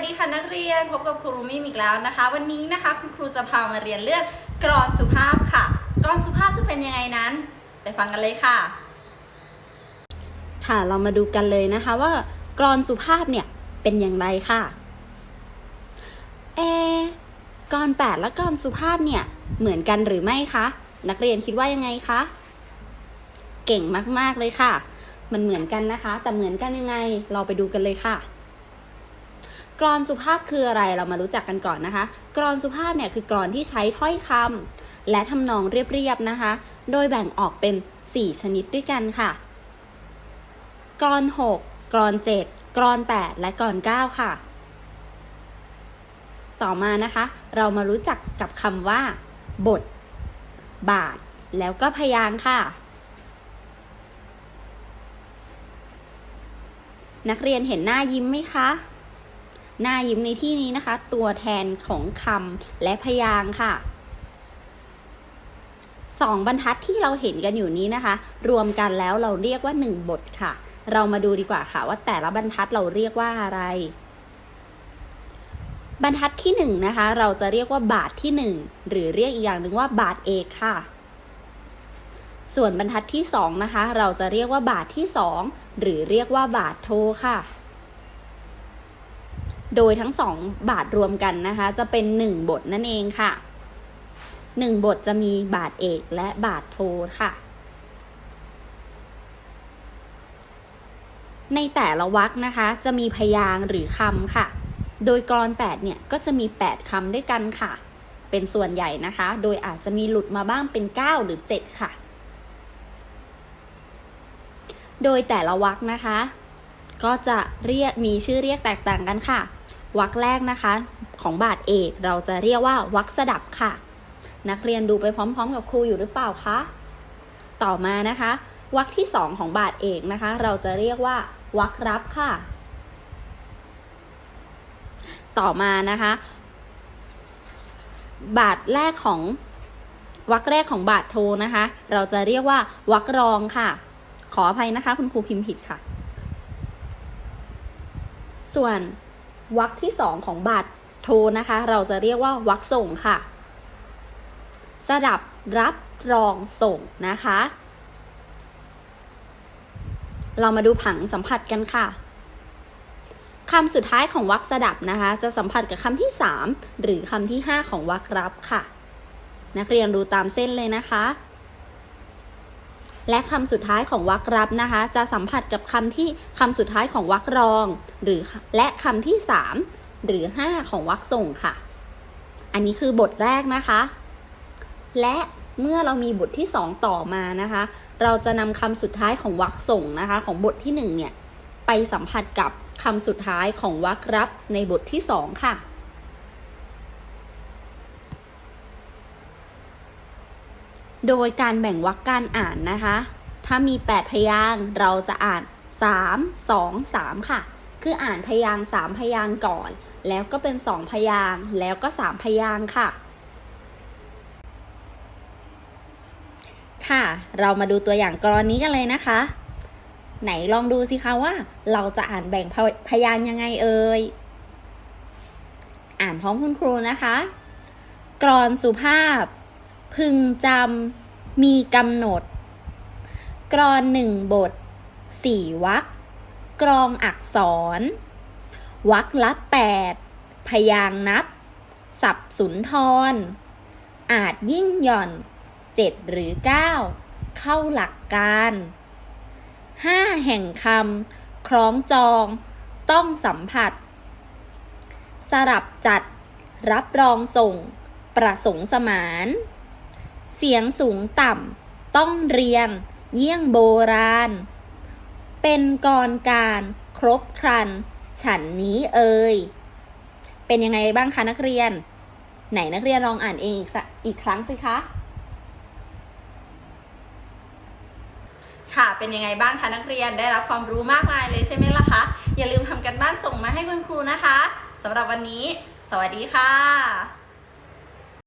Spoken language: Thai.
สดีค่ะนักเรียนพบกับครูรุมิมอีกแล้วนะคะ วันนี้นะคะคุณครูจะพามาเรียนเรื่องกรอนสุภาพค่ะ กรอนสุภาพจะเป็นยังไงนั้น ไปฟังกันเลยค่ะ ค่ะเรามาดูกันเลยนะคะว่ากรอนสุภาพเนี่ยเป็นอย่างไรค่ะเอกรอนแปดและกรอนสุภาพเนี่ยเหมือนกันหรือไม่คะนักเรียนคิดว่ายังไงคะเก่งมากๆเลยค่ะ มันเหมือนกันนะคะ แต่เหมือนกันยังไง เราไปดูกันเลยค่ะ กรอนสุภาพคืออะไรเรามารู้จักกันก่อนนะคะ กรอนสุภาพเนี่ยคือกรอนที่ใช้ถ้อยคำและทำนองเรียบๆนะคะ โดยแบ่งออกเป็น 4 ชนิดด้วยกันค่ะ กรอน 6 กรอน 7 กรอน 8 และกรอน 9 ค่ะ ต่อมานะคะ เรามารู้จักกับคำว่า บท บาท แล้วก็พยางค่ะนักเรียนเห็นหน้ายิ้มไหมคะ หน้ายิ้มในที่นี้นะคะ ตัวแทนของคำและพยางค์ค่ะสองบรรทัดที่เราเห็นกันอยู่นี้นะคะ รวมกันแล้วเราเรียกว่าหนึ่งบทค่ะ เรามาดูดีกว่าค่ะ ว่าแต่ละบรรทัดเราเรียกว่าอะไร บรรทัดที่หนึ่งนะคะ เราจะเรียกว่าบาทที่หนึ่งหรือเรียกอีกอย่างหนึ่งว่าบาทเอกค่ะ ส่วนบรรทัดที่สองนะคะ เราจะเรียกว่าบาทที่สองหรือเรียกว่าบาทโทค่ะ โดยทั้งสองบาทรวมกันนะคะ จะเป็นหนึ่งบทนั่นเองค่ะหนึ่งบทจะมีบาทเอกและบาทโทค่ะ ในแต่ละวรรคนะคะ จะมีพยางค์หรือคำค่ะ โดยกรอน8เนี่ยก็จะมี 8คำด้วยกันค่ะ เป็นส่วนใหญ่นะคะ โดยอาจจะมีหลุดมาบ้างเป็น 9 หรือ 7 ค่ะ โดยแต่ละวรรคนะคะก็จะเรียกมีชื่อเรียกแตกต่างกันค่ะ วรรคแรกนะคะ ของบาทเอกเราจะเรียกว่าวรรคสดับค่ะ นักเรียนดูไปพร้อมๆ กับครูอยู่หรือเปล่าคะต่อมานะคะวรรคที่สองของบาทเอกนะคะ เราจะเรียกว่าวรรครับค่ะ ต่อมานะคะ บาทแรกของวรรคแรกของบาทโทนะคะ เราจะเรียกว่าวรรครองค่ะ ขออภัยนะคะ คุณครูพิมพ์ผิดค่ะ ส่วน วรรคที่สองของบาทโทนะคะ เราจะเรียกว่าวรรคส่งค่ะ สดับรับรองส่งนะคะ เรามาดูผังสัมผัสกันค่ะคำสุดท้ายของวรรคสดับนะคะ จะสัมผัสกับคำที่ 3 หรือคำที่ 5 ของวรรครับค่ะ นักเรียนดูตามเส้นเลยนะคะ และคำสุดท้ายของวรรครับนะคะ จะสัมผัสกับคำที่คำสุดท้ายของวรรครอง หรือและคำที่ 3 หรือ 5 ของวรรคส่งค่ะ อันนี้คือบทแรกนะคะ และเมื่อเรามีบทที่ 2 ต่อมานะคะ เราจะนำคำสุดท้ายของวรรคส่งนะคะ ของบทที่1เนี่ยไปสัมผัสกับคำสุดท้ายของวรรครับในบทที่ 2 ค่ะ โดยการแบ่งวรรคการอ่านนะคะ ถ้ามี 8 พยางค์เราจะอ่าน 3 2 3 ค่ะ คืออ่านพยางค์3พยางค์ก่อน แล้วก็เป็น 2 พยางค์แล้วก็ 3 พยางค์ค่ะ ค่ะ เรามาดูตัวอย่างกรณีกันเลยนะคะ ไหนลองดูสิคะว่า เราจะอ่านแบ่งพพยางค์ยังไงเอ่ย อ่านพร้อมคุณครูนะคะ กรอนสุภาพ พึงจำ มีกำหนด กรอนหนึ่งบท สี่วรรคกรองอักษรวรรคละแปด พยางนับ สับสุนทร อาจยิ่งหย่อนเจ็ดหรือเก้า เข้าหลักการห้าแห่งคำคล้องจอง ต้องสัมผัส สลับจัด รับรองส่ง ประสงค์สมาน เสียงสูงต่ำ ต้องเรียง เยี่ยงโบราณ เป็นกรการครบครัน ฉันนี้เอ่ยเป็นยังไงบ้างคะนักเรียน ไหนนักเรียนลองอ่านเองอีกสักอีกครั้งสิคะ ค่ะเป็นยังไงบ้างคะนักเรียนได้รับความรู้มากมายเลยใช่ไหมล่ะคะอย่าลืมทำกันบ้านส่งมาให้คุณครูนะคะสำหรับวันนี้ สวัสดีค่ะ